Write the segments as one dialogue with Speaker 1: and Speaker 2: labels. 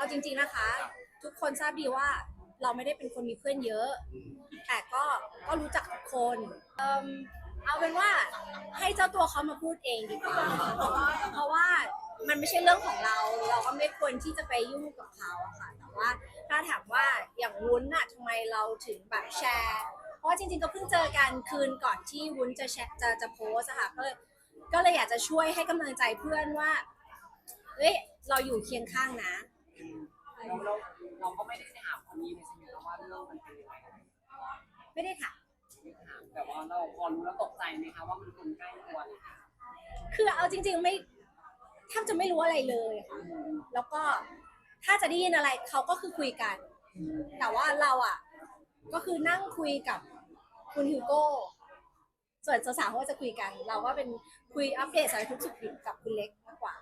Speaker 1: เอาจริง ๆนะคะ ทุกคนทราบดีว่าเราไม่ได้เป็นคนมีเพื่อนเยอะ แต่ก็ก็รู้จักทุกคนเอิ่มเอาเป็นว่าให้เจ้าตัวเขามาพูดเองดีกว่าเพราะว่าเพราะว่ามันไม่ใช่เรื่องของเรา เราก็ไม่ควรที่จะไปยุ่งกับเขาอะค่ะ แต่ว่าถ้าถามว่าอย่างวุ้นอะทำไมเราถึงแบบแชร์ เพราะว่าจริงๆก็เพิ่งเจอกันคืนก่อนที่วุ้นจะแชร์จะจะโพสอะค่ะก็เลยก็เลยอยากจะช่วยให้กำลังใจเพื่อนว่า เฮ้ย เราอยู่เคียงข้างนะ
Speaker 2: เราเราเราก็ไม่ได้ถามคนนี้เลยใช่ไหมคะว่าเรื่องมันเป็นยังไง
Speaker 1: ไม่ได้ถาม
Speaker 2: ไม่ถามแต่ว่าเราพอรู้แล้วตกใจไหมคะว่ามันคนใกล้ตัวเลยค่ะ
Speaker 1: คือเอาจริง ๆ ไม่แทบจะไม่รู้อะไรเลยค่ะแล้วก็ถ้าจะได้ยินอะไรเขาก็คือคุยกัน แต่ว่าเราอะ ก็คือนั่งคุยกับคุณฮิวโก้ส่วนสาวๆเขาก็จะคุยกัน เราก็เป็นคุยอัปเดตสารทุกข์สุขดิบกับคุณเล็กมากกว่า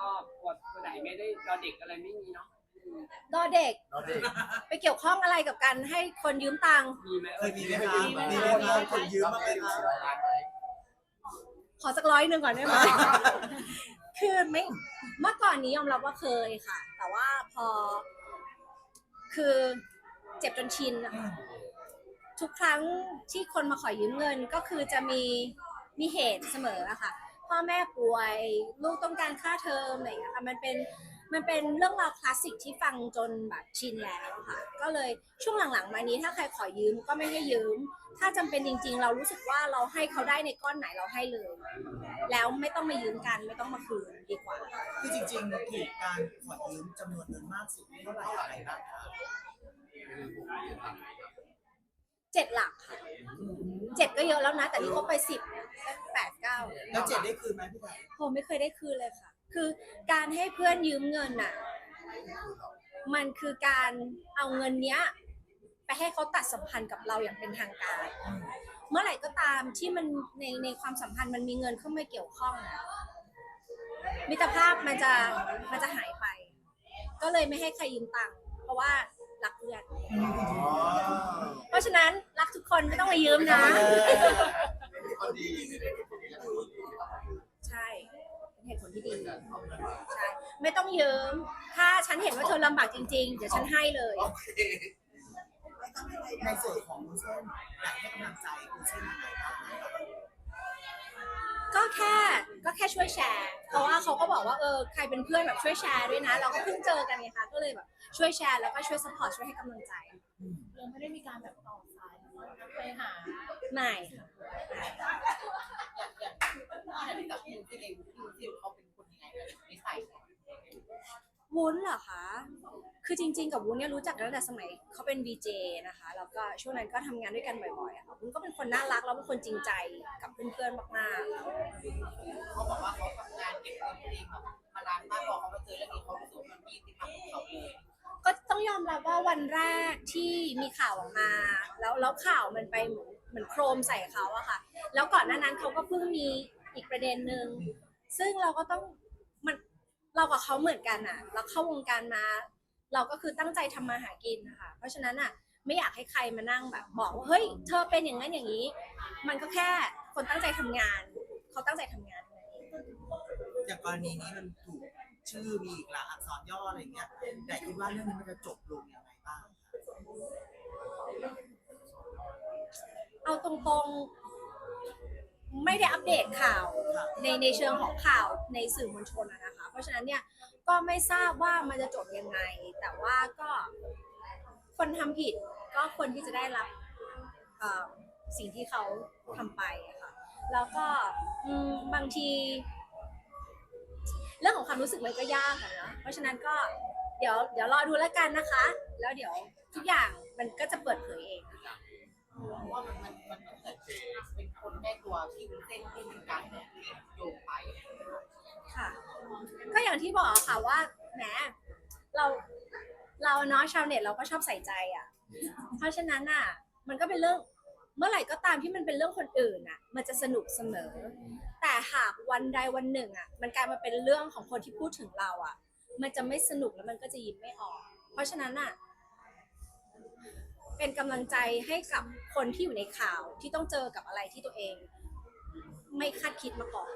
Speaker 2: ก็กดตัวไหนไม่ได้รอเด็กอะไรไม่มีเนาะอืม
Speaker 1: ดอเด็ก
Speaker 3: เราเด็ก
Speaker 1: ไปเกี่ยวข้องอะไรกับการให้คนยืมตังค์
Speaker 2: มีไหม
Speaker 3: เคยมีไหมคะมีไหมคะคนยืมมาไหมคะ
Speaker 1: ขอสักร้อยหนึ่งก่อนได้ไหม คือไม่เมื่อก่อนนี้ยอมรับว่าเคยค่ะ แต่ว่าพอ คือเจ็บจนชินนะคะทุกครั้งที่คนมาขอยืมเงินก็คือจะมีมีเหตุเสมออะค่ะ พ่อแม่ป่วย ลูกต้องการค่าเทอมอะไรอย่างเงี้ยค่ะมันเป็นมันเป็นเรื่องราวคลาสสิกที่ฟังจนแบบชินแล้วอะค่ะ ก็เลยช่วงหลังๆ มานี้ถ้าใครขอยืมก็ไม่ให้ยืม ถ้าจำเป็นจริง ๆ เรารู้สึกว่าเราให้เขาได้ในก้อนไหนเราให้เลย แล้วไม่ต้องมายืมกันไม่ต้องมาคืนดีกว่า
Speaker 3: คือจริงๆถูกการขอยืมจำนวนเงินมากสุดเท่าไหร่อะไรบ้างคะ
Speaker 1: เจ็ดหลักค่ะเจ็ดก็เยอะแล้วนะ แต่นี่เขาไปสิบ แปดเก้า
Speaker 3: แล้วเจ็ดได้คืนไหมพี่ไก่
Speaker 1: ผมไม่เคยได้คืนเลยค่ะ คือการให้เพื่อนยืมเงินน่ะ มันคือการเอาเงินเนี้ย ไปให้เขาตัดสัมพันธ์กับเราอย่างเป็นทางการ เมื่อไหร่ก็ตามที่มันในในความสัมพันธ์มันมีเงินเข้ามาเกี่ยวข้องอะมิตรภาพมันจะมันจะหายไป ก็เลยไม่ให้ใครยืมตังค์เพราะว่ารักเพื่อน เพราะฉะนั้นรักทุกคนไม่ต้องมายืมนะ ใช่ เป็นเหตุผลที่ดีใช่ไม่ต้องยืมถ้าฉันเห็นว่าเธอลำบากจริงๆ เดี๋ยวฉันให้เลย
Speaker 3: ในส่วนของคุณเส้นอยากให้กำลังใจคุณเส้นยังไงบ้างคะ
Speaker 1: ก็แค่ก็แค่ช่วยแชร์ เพราะว่าเขาก็บอกว่าเออใครเป็นเพื่อนแบบช่วยแชร์ด้วยนะ เราก็เพิ่งเจอกันไงคะก็เลยแบบช่วยแชร์แล้วก็ช่วยสปอร์ตช่วยให้กำลังใจ
Speaker 4: เราไม่ได้มีการแบบต่อสายหรือว่าไปหา
Speaker 1: ไม่ค่ะ
Speaker 4: อย่างที่กับพี่ที่เองพี่ที่เขาเป็นคนยังไงกันนิสัย
Speaker 1: วุ้นเหรอคะ คือจริง ๆ กับวุ้นเนี่ยรู้จักกันตั้งแต่สมัยเขาเป็น VJ นะคะ แล้วก็ช่วงนั้นก็ทำงานด้วยกันบ่อยๆอะค่ะวุ้นก็เป็นคนน่ารักแล้วเป็นคนจริงใจกับเพื่อนๆมากๆ
Speaker 4: เขาบอกว่าเขาทำงานเก็บเงินเองแบบมานานมากพอเขามาเจอเรื่องนี้เขารู้สึกว่ามันมีติดทางของเขาเลย
Speaker 1: ก็ต้องยอมรับว่าวันแรกที่มีข่าวออกมา แล้วแล้วข่าวมันไปเหมือนเหมือนโครมใส่เขาอะค่ะ แล้วก่อนหน้านั้นเขาก็เพิ่งมีอีกประเด็นหนึ่งซึ่งเราก็ต้องมัน เรากับเขาเหมือนกันอะเราเข้าวงการมา เราก็คือตั้งใจทำมาหากินนะคะ เพราะฉะนั้นอะไม่อยากให้ใครมานั่งแบบบอกว่าเฮ้ยเธอเป็นอย่างนั้นอย่างนี้ มันก็แค่คนตั้งใจทำงาน เขาตั้งใจทำงานเท่านั้นเอง
Speaker 3: อย่างกรณีนี้มันถูกชื่อมีอีกหลายอักษรย่ออะไรเงี้ยแต่คิดว่าเรื่องนี้มันจะจบลงยังไงบ้างคะ
Speaker 1: เอาตรงๆ ไม่ได้อัปเดตข่าวในในเชิงของข่าวในสื่อมวลชนอะนะคะ เพราะฉะนั้นเนี่ยก็ไม่ทราบว่ามันจะจบยังไง แต่ว่าก็คนทำผิดก็ควรที่จะได้รับสิ่งที่เขาทำไปค่ะแล้วก็บางที เรื่องของความรู้สึกมันก็ยากอะเนาะเพราะฉะนั้นก็เดี๋ยวเดี๋ยวรอดูแล้วกันนะคะ แล้วเดี๋ยวทุกอย่างมันก็จะเปิดเผยเอง
Speaker 4: เพราะว่ามันมันมันเหมือนเป็นคนแม่ตัวที่วุ้นเส้นที่เป็นการโยงไป
Speaker 1: ค่ะ ก็อย่างที่บอกค่ะว่าแหมเราเราเนาะชาวเน็ตเราก็ชอบใส่ใจอะ เพราะฉะนั้นอะ มันก็เป็นเรื่องเมื่อไหร่ก็ตามที่มันเป็นเรื่องคนอื่นอะ มันจะสนุกเสมอ แต่หากวันใดวันหนึ่งอะ มันกลายมาเป็นเรื่องของคนที่พูดถึงเราอะ มันจะไม่สนุกแล้วมันก็จะยิ้มไม่ออก เพราะฉะนั้นอะ เป็นกำลังใจให้กับคนที่อยู่ในข่าวที่ต้องเจอกับอะไรที่ตัวเอง ไม่คาดคิดมาก่อน